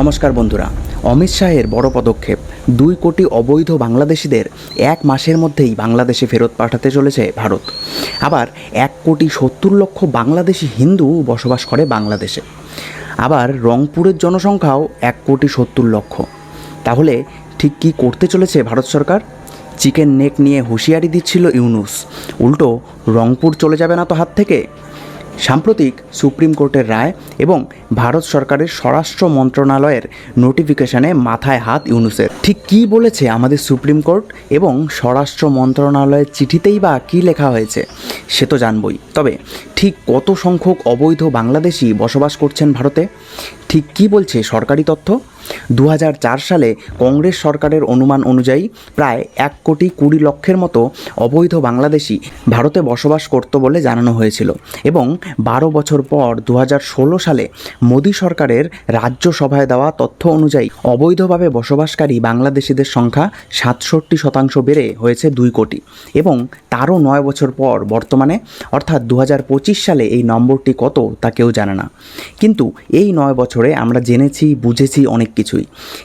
নমস্কার বন্ধুরা। অমিত শাহের বড় পদক্ষেপ, দুই কোটি অবৈধ বাংলাদেশিদের এক মাসের মধ্যেই বাংলাদেশে ফেরত পাঠাতে চলেছে ভারত। আবার এক কোটি সত্তর লক্ষ বাংলাদেশি হিন্দু বসবাস করে বাংলাদেশে। আবার রংপুরের জনসংখ্যাও এক কোটি সত্তর লক্ষ। তাহলে ঠিক কী করতে চলেছে ভারত সরকার? চিকেন নেক নিয়ে হুঁশিয়ারি দিচ্ছিল ইউনুস। উল্টো, রংপুর চলে যাবে না তো হাত থেকে? সাম্প্রতিক সুপ্রিম কোর্টের রায় এবং ভারত সরকারের স্বরাষ্ট্র মন্ত্রণালয়ের নোটিফিকেশনে মাথায় হাত ইউনুসের। ঠিক কী বলেছে আমাদের সুপ্রিম কোর্ট এবং স্বরাষ্ট্র মন্ত্রণালয়ের চিঠিতেই বা কী লেখা হয়েছে, সে তো জানবই। তবে ঠিক কত সংখ্যক অবৈধ বাংলাদেশি বসবাস করছেন ভারতে? ঠিক কী বলছে সরকারি তথ্য? দু হাজার চার সালে কংগ্রেস সরকারের অনুমান অনুযায়ী প্রায় এক কোটি কুড়ি লক্ষের মতো অবৈধ বাংলাদেশি ভারতে বসবাস করত বলে জানানো হয়েছিল এবং বারো বছর পর দু হাজার ষোলো সালে মোদী সরকারের রাজ্যসভায় দেওয়া তথ্য অনুযায়ী অবৈধভাবে বসবাসকারী বাংলাদেশিদের সংখ্যা সাতষট্টি শতাংশ বেড়ে হয়েছে দুই কোটি এবং তারও নয় বছর পর বর্তমানে, অর্থাৎ দু হাজার পঁচিশ সালে এই নম্বরটি কত তা কেউ জানে না। কিন্তু এই নয় বছরে আমরা জেনেছি, বুঝেছি অনেক কিছুই।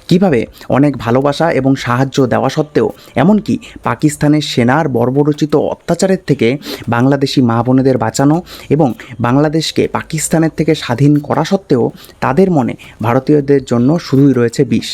কীভাবে অনেক ভালোবাসা এবং সাহায্য দেওয়া সত্ত্বেও, এমনকি পাকিস্তানের সেনার বর্বরচিত অত্যাচারের থেকে বাংলাদেশি মা বোনেদের বাঁচানো এবং বাংলাদেশকে পাকিস্তানের থেকে স্বাধীন করা সত্ত্বেও, তাদের মনে ভারতীয়দের জন্য শুধুই রয়েছে বিষ।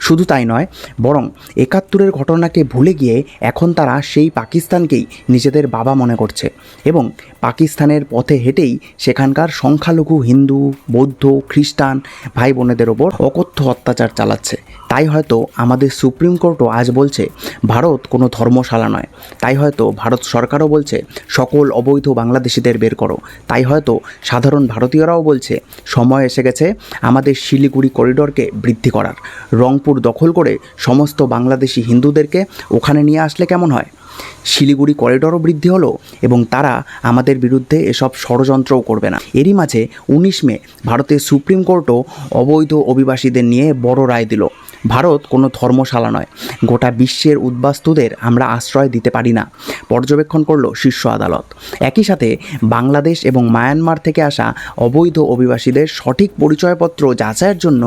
শুধু তাই নয়, বরং একাত্তরের ঘটনাকে ভুলে গিয়ে এখন তারা সেই পাকিস্তানকেই নিজেদের বাবা মনে করছে এবং পাকিস্তানের পথে হেঁটেই সেখানকার সংখ্যালঘু, হিন্দু, বৌদ্ধ, খ্রিস্টান ভাই বোনেদের ওপর অকথ্য অত্যাচার চালাচ্ছে। তাই হয়তো আমাদের সুপ্রিম কোর্টও আজ বলছে, ভারত কোনো ধর্মশালা নয়। তাই হয়তো ভারত সরকারও বলছে, সকল অবৈধ বাংলাদেশিদের বের করো। তাই হয়তো সাধারণ ভারতীয়রাও বলছে, সময় এসে গেছে আমাদের শিলিগুড়ি করিডোরকে বৃদ্ধি করার। রংপুর দখল করে সমস্ত বাংলাদেশি হিন্দুদেরকে ওখানে নিয়ে আসলে কেমন হয়? শিলিগুড়ি করিডোরও বৃদ্ধি হলো এবং তারা আমাদের বিরুদ্ধে এসব ষড়যন্ত্রও করবে না। এরই মাঝে উনিশ মে ভারতের সুপ্রিম কোর্টও অবৈধ অভিবাসীদের নিয়ে বড় রায় দিল। ভারত কোনো ধর্মশালা নয়। গোটা বিশ্বের উদ্বাস্তুদের আমরা আশ্রয় দিতে পারি না। পর্যবেক্ষণ করল শীর্ষ আদালত। একই সাথে বাংলাদেশ এবং মায়ানমার থেকে আসা অবৈধ অভিবাসীদের সঠিক পরিচয়পত্র যাচাইয়ের জন্য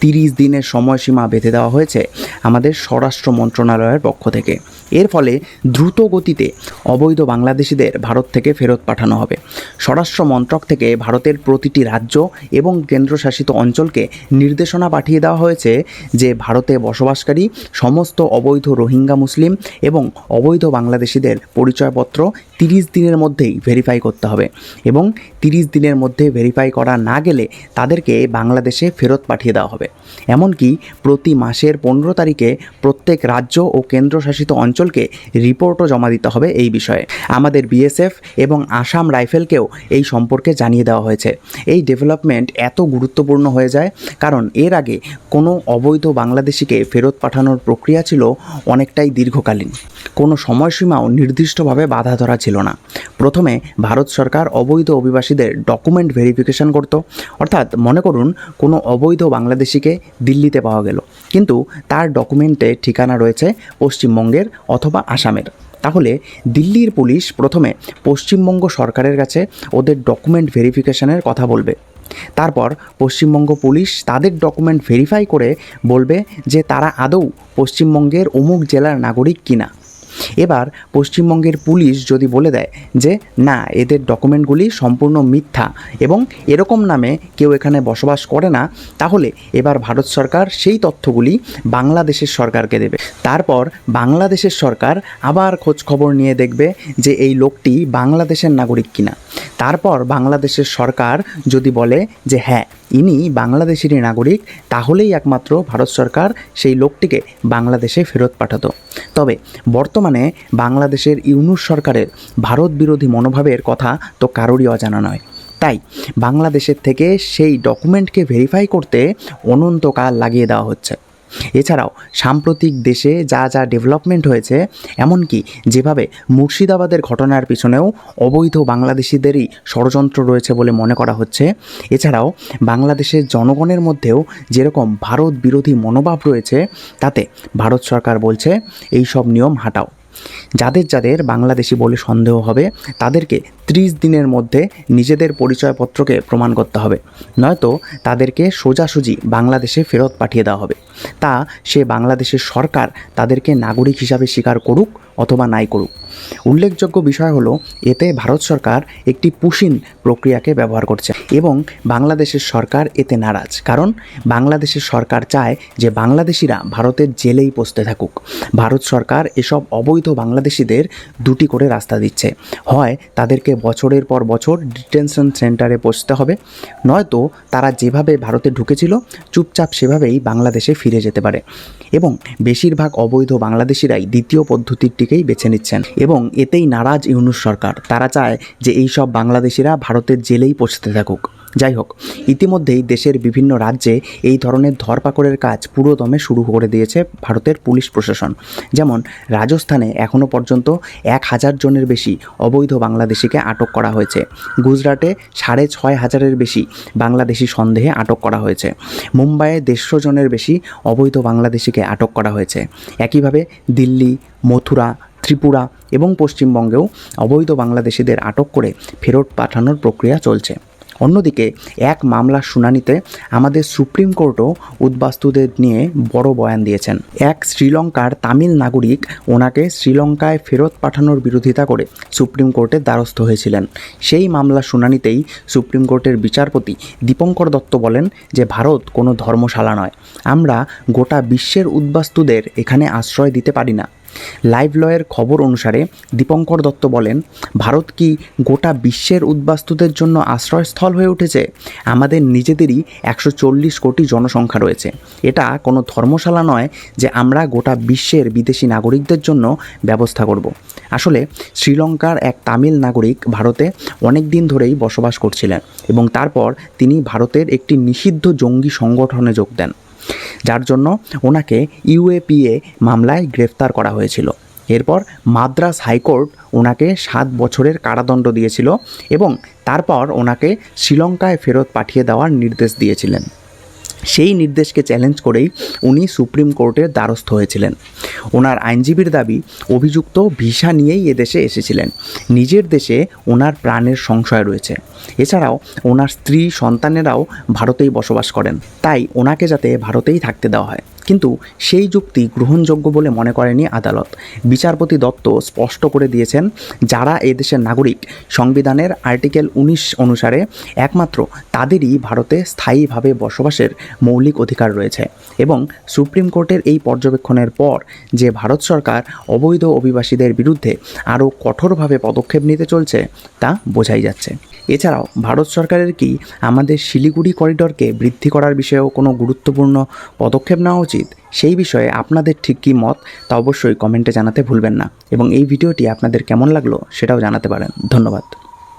তিরিশ দিনের সময়সীমা বেঁধে দেওয়া হয়েছে আমাদের স্বরাষ্ট্র মন্ত্রণালয়ের পক্ষ থেকে। এর ফলে দ্রুত গতিতে অবৈধ বাংলাদেশিদের ভারত থেকে ফেরত পাঠানো হবে। স্বরাষ্ট্র মন্ত্রক থেকে ভারতের প্রতিটি রাজ্য এবং কেন্দ্রশাসিত অঞ্চলকে নির্দেশনা পাঠিয়ে দেওয়া হয়েছে যে ভারতে বসবাসকারী সমস্ত অবৈধ রোহিঙ্গা মুসলিম এবং অবৈধ বাংলাদেশিদের পরিচয়পত্র তিরিশ দিনের মধ্যেই ভেরিফাই করতে হবে এবং তিরিশ দিনের মধ্যে ভেরিফাই করা না গেলে তাদেরকে বাংলাদেশে ফেরত পাঠিয়ে দেওয়া হবে। এমনকি প্রতি মাসের পনেরো তারিখে প্রত্যেক রাজ্য ও কেন্দ্রশাসিত অঞ্চলকে রিপোর্টও জমা দিতে হবে এই বিষয়ে। আমাদের বিএসএফ এবং আসাম রাইফেলকেও এই সম্পর্কে জানিয়ে দেওয়া হয়েছে। এই ডেভেলপমেন্ট এত গুরুত্বপূর্ণ হয়ে যায়, কারণ এর আগে কোনো অবৈধ বাংলাদেশিকে ফেরত পাঠানোর প্রক্রিয়া ছিল অনেকটাই দীর্ঘকালীন। কোনো সময়সীমাও নির্দিষ্টভাবে বাধা ধরা ছিল না। প্রথমে ভারত সরকার অবৈধ অভিবাসীদের ডকুমেন্ট ভেরিফিকেশন করত। অর্থাৎ মনে করুন, কোনো অবৈধ বাংলাদেশিকে দিল্লিতে পাওয়া গেল। কিন্তু তার ডকুমেন্টে ঠিকানা রয়েছে পশ্চিমবঙ্গের অথবা আসামের। তাহলে দিল্লির পুলিশ প্রথমে পশ্চিমবঙ্গ সরকারের কাছে ওদের ডকুমেন্ট ভেরিফিকেশনের কথা বলবে। তারপর পশ্চিমবঙ্গ পুলিশ তাদের ডকুমেন্ট ভেরিফাই করে বলবে যে তারা আদৌ পশ্চিমবঙ্গের অমুক জেলার নাগরিক কিনা। এবার পশ্চিমবঙ্গের পুলিশ যদি বলে দেয় যে, না, এদের ডকুমেন্টগুলি সম্পূর্ণ মিথ্যা এবং এরকম নামে কেউ এখানে বসবাস করে না, তাহলে এবার ভারত সরকার সেই তথ্যগুলি বাংলাদেশের সরকারকে দেবে। তারপর বাংলাদেশের সরকার আবার খোঁজ খবর নিয়ে দেখবে যে, এই লোকটি বাংলাদেশের নাগরিক কিনা। তারপর বাংলাদেশের সরকার যদি বলে যে হ্যাঁ ইনি বাংলাদেশেরই নাগরিক, তাহলেই একমাত্র ভারত সরকার সেই লোকটিকে বাংলাদেশে ফেরত পাঠাতো। তবে বর্তমানে বাংলাদেশের ইউনুস সরকারের ভারত বিরোধী মনোভাবের কথা তো কারোরই অজানা নয়। তাই বাংলাদেশের থেকে সেই ডকুমেন্টকে ভেরিফাই করতে অনন্তকাল লাগিয়ে দেওয়া হচ্ছে। এছাড়াও, সাম্প্রতিক দেশে যা যা ডেভেলপমেন্ট হয়েছে, এমনকি যেভাবে মুর্শিদাবাদের ঘটনার পিছনেও অবৈধ বাংলাদেশিদেরই ষড়যন্ত্র রয়েছে বলে মনে করা হচ্ছে। এছাড়াও, বাংলাদেশের জনগণের মধ্যেও যেরকম ভারত বিরোধী মনোভাব রয়েছে, তাতে ভারত সরকার বলছে এই সব নিয়ম হাঁটাও। যাদের যাদের বাংলাদেশি বলে সন্দেহ হবে, তাদেরকে ত্রিশ দিনের মধ্যে নিজেদের পরিচয়পত্রকে প্রমাণ করতে হবে। নয়তো তাদেরকে সোজাসুজি বাংলাদেশে ফেরত পাঠিয়ে দেওয়া হবে। তা সে বাংলাদেশের সরকার তাদেরকে নাগরিক হিসাবে স্বীকার করুক অথবা নাই করুক। উল্লেখযোগ্য বিষয় হলো, এতে ভারত সরকার একটি পুশিন প্রক্রিয়াকে ব্যবহার করছে এবং বাংলাদেশের সরকার এতে নারাজ। কারণ বাংলাদেশের সরকার চায় যে বাংলাদেশিরা ভারতের জেলেই পৌঁছতে থাকুক। ভারত সরকার এসব অবৈধ বাংলাদেশিদের দুটি করে রাস্তা দিচ্ছে। হয় তাদেরকে বছরের পর বছর ডিটেনশন সেন্টারে পৌঁছতে হবে, নয়তো তারা যেভাবে ভারতে ঢুকেছিল, চুপচাপ সেভাবেই বাংলাদেশে ফিরে যেতে পারে। এবং বেশিরভাগ অবৈধ বাংলাদেশিরাই দ্বিতীয় পদ্ধতিটিকেই বেছে নিচ্ছেন। এবং এতেই নারাজ ইউনুস সরকার। তারা চায় যে এই সব বাংলাদেশিরা ভারতের জেলেই পৌঁছতে থাকুক। যাই হোক, ইতিমধ্যেই দেশের বিভিন্ন রাজ্যে এই ধরনের ধরপাকড়ের কাজ পুরোদমে শুরু করে দিয়েছে ভারতের পুলিশ প্রশাসন। যেমন, রাজস্থানে এখনও পর্যন্ত এক হাজার জনের বেশি অবৈধ বাংলাদেশিকে আটক করা হয়েছে। গুজরাটে সাড়ে ছয় হাজারের বেশি বাংলাদেশি সন্দেহে আটক করা হয়েছে। মুম্বাইয়ে দেড়শো জনের বেশি অবৈধ বাংলাদেশিকে আটক করা হয়েছে। একইভাবে দিল্লি, মথুরা ত্রিপুরা এবং পশ্চিমবঙ্গেও অবৈধ বাংলাদেশিদের আটক করে ফেরত পাঠানোর প্রক্রিয়া চলছে। অন্যদিকে, এক মামলার শুনানিতে আমাদের সুপ্রিম কোর্টও উদ্বাস্তুদের নিয়ে বড় বয়ান দিয়েছেন। এক শ্রীলঙ্কার তামিল নাগরিক ওনাকে শ্রীলঙ্কায় ফেরত পাঠানোর বিরোধিতা করে সুপ্রিম কোর্টের দ্বারস্থ হয়েছিলেন। সেই মামলার শুনানিতেই সুপ্রিম কোর্টের বিচারপতি দীপঙ্কর দত্ত বলেন যে, ভারত কোনো ধর্মশালা নয়। আমরা গোটা বিশ্বের উদ্বাস্তুদের এখানে আশ্রয় দিতে পারি না। লাইভ লয়ের খবর অনুসারে দীপঙ্কর দত্ত বলেন, ভারত কি গোটা বিশ্বের উদ্বাস্তুদের জন্য আশ্রয়স্থল হয়ে উঠেছে? আমাদের নিজেদেরই একশো চল্লিশ কোটি জনসংখ্যা রয়েছে। এটা কোনো ধর্মশালা নয় যে আমরা গোটা বিশ্বের বিদেশি নাগরিকদের জন্য ব্যবস্থা করব। আসলে শ্রীলঙ্কার এক তামিল নাগরিক ভারতে অনেক দিন ধরেই বসবাস করছিলেন এবং তারপর তিনি ভারতের একটি নিষিদ্ধ জঙ্গি সংগঠনে যোগ দেন। যার জন্য ওনাকে ইউএপিএ মামলায় গ্রেফতার করা হয়েছিল। এরপর মাদ্রাস হাইকোর্ট ওনাকে সাত বছরের কারাদণ্ড দিয়েছিল এবং তারপর ওনাকে শ্রীলঙ্কায় ফেরত পাঠিয়ে দেওয়ার নির্দেশ দিয়েছিলেন। সেই নির্দেশকে চ্যালেঞ্জ করেই উনি সুপ্রিম কোর্টের দ্বারস্থ হয়েছিলেন। ওনার আইনজীবীর দাবি, অভিযুক্ত ভিসা নিয়েই এদেশে এসেছিলেন। নিজের দেশে ওনার প্রাণের সংশয় রয়েছে। এছাড়াও ওনার স্ত্রী, সন্তানেরাও ভারতেই বসবাস করেন। তাই ওনাকে যাতে ভারতেই থাকতে দেওয়া হয়। কিন্তু সেই যুক্তি গ্রহণযোগ্য বলে মনে করেনি আদালত। বিচারপতি দত্ত স্পষ্ট করে দিয়েছেন, যারা এদেশের নাগরিক, সংবিধানের আর্টিকেল উনিশ অনুসারে একমাত্র তাদেরই ভারতে স্থায়ীভাবে বসবাসের মৌলিক অধিকার রয়েছে এবং সুপ্রিম কোর্টের এই পর্যবেক্ষণের পর যে ভারত সরকার অবৈধ অভিবাসীদের বিরুদ্ধে আরও কঠোরভাবে পদক্ষেপ নিতে চলছে, তা বোঝাই যাচ্ছে। এছাড়াও, ভারত সরকারের কি আমাদের শিলিগুড়ি করিডরকে বৃদ্ধি করার বিষয়েও কোনো গুরুত্বপূর্ণ পদক্ষেপ নেওয়া উচিত। সেই বিষয়ে আপনাদের ঠিক কী মত, তা অবশ্যই কমেন্টে জানাতে ভুলবেন না। এবং এই ভিডিওটি আপনাদের কেমন লাগল, সেটাও জানাতে পারেন। ধন্যবাদ।